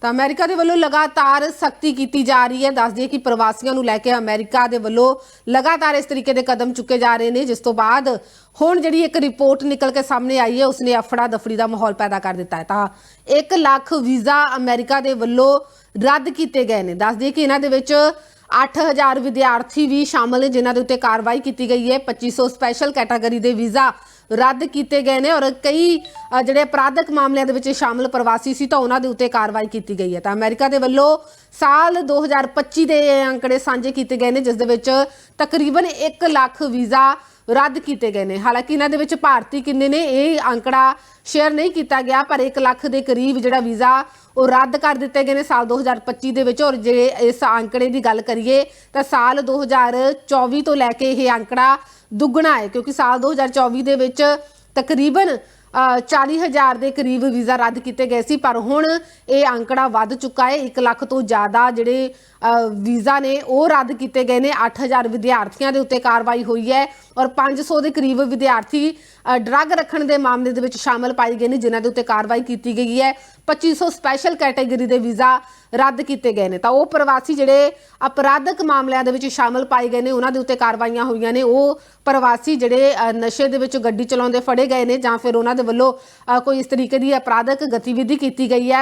ਤਾਂ ਅਮਰੀਕਾ ਦੇ ਵੱਲੋਂ ਲਗਾਤਾਰ ਸਖਤੀ ਕੀਤੀ ਜਾ ਰਹੀ ਹੈ। ਦੱਸ ਦਈਏ ਕਿ ਪ੍ਰਵਾਸੀਆਂ ਨੂੰ ਲੈ ਕੇ ਅਮਰੀਕਾ ਦੇ ਵੱਲੋਂ ਲਗਾਤਾਰ ਇਸ ਤਰੀਕੇ ਦੇ ਕਦਮ ਚੁੱਕੇ ਜਾ ਰਹੇ ਨੇ, ਜਿਸ ਤੋਂ ਬਾਅਦ ਹੁਣ ਜਿਹੜੀ ਇੱਕ ਰਿਪੋਰਟ ਨਿਕਲ ਕੇ ਸਾਹਮਣੇ ਆਈ ਹੈ, ਉਸਨੇ ਅਫੜਾ ਦਫੜੀ ਦਾ ਮਾਹੌਲ ਪੈਦਾ ਕਰ ਦਿੱਤਾ ਹੈ। ਤਾਂ 1 ਲੱਖ ਵੀਜ਼ਾ ਅਮਰੀਕਾ ਦੇ ਵੱਲੋਂ ਰੱਦ ਕੀਤੇ ਗਏ ਨੇ। ਦੱਸ ਦਈਏ ਕਿ ਇਹਨਾਂ ਦੇ ਵਿੱਚ 8000 ਵਿਦਿਆਰਥੀ ਵੀ ਸ਼ਾਮਲ ਨੇ, ਜਿਨ੍ਹਾਂ ਦੇ ਉੱਤੇ ਕਾਰਵਾਈ ਕੀਤੀ ਗਈ ਹੈ। 2500 ਸਪੈਸ਼ਲ ਕੈਟਾਗਰੀ ਦੇ ਵੀਜ਼ਾ ਰੱਦ ਕੀਤੇ ਗਏ ਨੇ ਔਰ ਕਈ ਜਿਹੜੇ ਅਪਰਾਧਕ ਮਾਮਲਿਆਂ ਦੇ ਵਿੱਚ ਸ਼ਾਮਲ ਪ੍ਰਵਾਸੀ ਸੀ ਤਾਂ ਉਹਨਾਂ ਦੇ ਉੱਤੇ ਕਾਰਵਾਈ ਕੀਤੀ ਗਈ ਹੈ। ਤਾਂ ਅਮਰੀਕਾ ਦੇ ਵੱਲੋਂ ਸਾਲ 2025 ਦੇ ਇਹ ਅੰਕੜੇ ਸਾਂਝੇ ਕੀਤੇ ਗਏ ਨੇ, ਜਿਸ ਦੇ ਵਿੱਚ ਤਕਰੀਬਨ 1 ਲੱਖ ਵੀਜ਼ਾ ਰੱਦ ਕੀਤੇ ਗਏ ਨੇ। ਹਾਲਾਂਕਿ ਇਹਨਾਂ ਦੇ ਵਿੱਚ ਭਾਰਤੀ ਕਿੰਨੇ ਨੇ, ਇਹ ਅੰਕੜਾ ਸ਼ੇਅਰ ਨਹੀਂ ਕੀਤਾ ਗਿਆ, ਪਰ 1 ਲੱਖ ਦੇ ਕਰੀਬ ਜਿਹੜਾ ਵੀਜ਼ਾ ਉਹ ਰੱਦ ਕਰ ਦਿੱਤੇ ਗਏ ਨੇ ਸਾਲ 2025 ਦੇ ਵਿੱਚ। ਔਰ ਜੇ ਇਸ ਅੰਕੜੇ ਦੀ ਗੱਲ ਕਰੀਏ ਤਾਂ ਸਾਲ 2024 ਤੋਂ ਲੈ ਕੇ ਇਹ ਅੰਕੜਾ ਦੁੱਗਣਾ ਹੈ, ਕਿਉਂਕਿ ਸਾਲ 2024 ਦੇ ਵਿੱਚ ਤਕਰੀਬਨ 40000 ਦੇ ਕਰੀਬ ਵੀਜ਼ਾ ਰੱਦ ਕੀਤੇ ਗਏ ਸੀ ਪਰ ਹੁਣ ਇਹ ਅੰਕੜਾ ਵੱਧ ਚੁੱਕਾ ਹੈ। 1 ਲੱਖ ਤੋਂ ਜ਼ਿਆਦਾ ਜਿਹੜੇ ਅ, ਵੀਜ਼ਾ ਨੇ ਉਹ ਰੱਦ ਕੀਤੇ ਗਏ ਨੇ। 8000 ਵਿਦਿਆਰਥੀਆਂ ਦੇ ਉੱਤੇ ਕਾਰਵਾਈ ਹੋਈ ਹੈ ਔਰ 500 ਦੇ ਕਰੀਬ ਵਿਦਿਆਰਥੀ ਡਰੱਗ ਰੱਖਣ ਦੇ ਮਾਮਲੇ ਦੇ ਵਿੱਚ ਸ਼ਾਮਲ ਪਾਏ ਗਏ ਨੇ, ਜਿਨ੍ਹਾਂ ਦੇ ਉੱਤੇ ਕਾਰਵਾਈ ਕੀਤੀ ਗਈ ਹੈ। 2500 ਸਪੈਸ਼ਲ ਕੈਟਾਗਰੀ ਦੇ ਵੀਜ਼ਾ ਰੱਦ ਕੀਤੇ ਗਏ ਨੇ। ਤਾਂ ਉਹ ਪ੍ਰਵਾਸੀ ਜਿਹੜੇ ਅਪਰਾਧਕ ਮਾਮਲਿਆਂ ਦੇ ਵਿੱਚ ਸ਼ਾਮਲ ਪਾਏ ਗਏ ਨੇ, ਉਹਨਾਂ ਦੇ ਉੱਤੇ ਕਾਰਵਾਈਆਂ ਹੋਈਆਂ ਨੇ। ਉਹ ਪ੍ਰਵਾਸੀ ਜਿਹੜੇ ਨਸ਼ੇ ਦੇ ਵਿੱਚ ਗੱਡੀ ਚਲਾਉਂਦੇ ਫੜੇ ਗਏ ਨੇ ਜਾਂ ਫਿਰ ਉਹਨਾਂ ਦੇ ਵੱਲੋਂ ਕੋਈ ਇਸ ਤਰੀਕੇ ਦੀ ਅਪਰਾਧਕ ਗਤੀਵਿਧੀ ਕੀਤੀ ਗਈ ਹੈ।